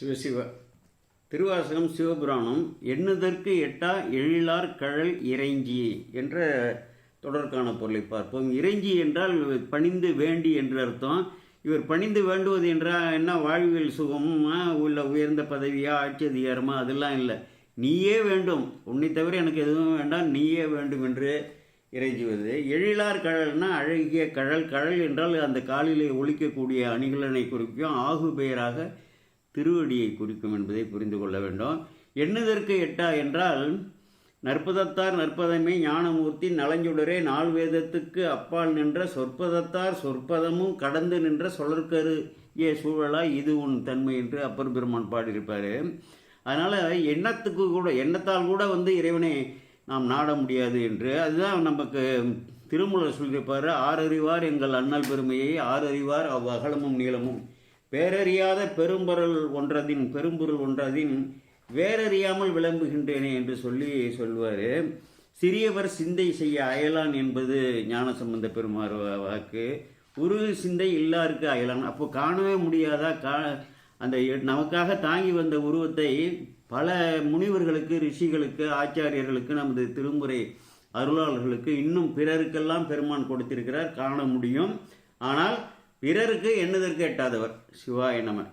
சிவசிவ திருவாசகம் சிவபுராணம் எண்ணுதற்கு எட்டா எழிலார் கழல் இறைஞ்சி? என்ற தொடர்கான பொருளை பார்ப்போம். இறைஞ்சி என்றால் பணிந்து வேண்டி என்று அர்த்தம். இவர் பணிந்து வேண்டுவது என்றால் என்ன? வாழ்வியல் சுகமா உள்ள உயர்ந்த பதவியா ஆட்சி அதிகாரமா? அதெல்லாம் இல்லை. நீயே வேண்டும். உன்னை தவிர எனக்கு எதுவும் வேண்டாம். நீயே வேண்டும் என்று இறைஞ்சுவது. எழிலார் கழல்னா அழகிய கழல். கழல் என்றால் அந்த காலிலே ஒழிக்கக்கூடிய அணிகலனை குறிக்கும் ஆகு பெயராக திருவடியை குறிக்கும் என்பதை புரிந்து கொள்ள வேண்டும். எண்ணுதற்கு எட்டா என்றால் நற்பதத்தார் நற்பதமே ஞானமூர்த்தி நலஞ்சுடரே நாள் வேதத்துக்கு அப்பால் நின்ற சொற்பதத்தார் சொற்பதமும் கடந்து நின்ற சொலற்கரு ஏ சூழலா இது உன் தன்மை என்று அப்பர் பெருமான் பாடியிருப்பார். அதனால் எண்ணத்துக்கு கூட எண்ணத்தால் கூட வந்து இறைவனை நாம் நாட முடியாது என்று. அதுதான் நமக்கு திருமூலர் சொல்லியிருப்பார் ஆறறிவார் எங்கள் அண்ணல் பெருமையை ஆறறிவார் அவ் அகலமும் நீளமும். பேரறியாத பெரும்பொருள் ஒன்றதின் பெரும்பொருள் ஒன்றதின் வேறறியாமல் விளம்புகின்றேனே என்று சொல்லி சொல்வார் சிறியவர் சிந்தை செய்ய அயலான் என்பது ஞானசம்பந்த சம்பந்த வா- வாக்கு. உரு சிந்தை இல்லாருக்கு அயலான். அப்போ காணவே முடியாதா? கா அந்த நமக்காக தாங்கி வந்த உருவத்தை பல முனிவர்களுக்கு ரிஷிகளுக்கு ஆச்சாரியர்களுக்கு நமது திருமுறை அருளாளர்களுக்கு இன்னும் பிறருக்கெல்லாம் பெருமான் கொடுத்திருக்கிறார். காண முடியும். ஆனால் பிறருக்கு எண்ணுதற்கு எட்டாதவர். சிவாய நம.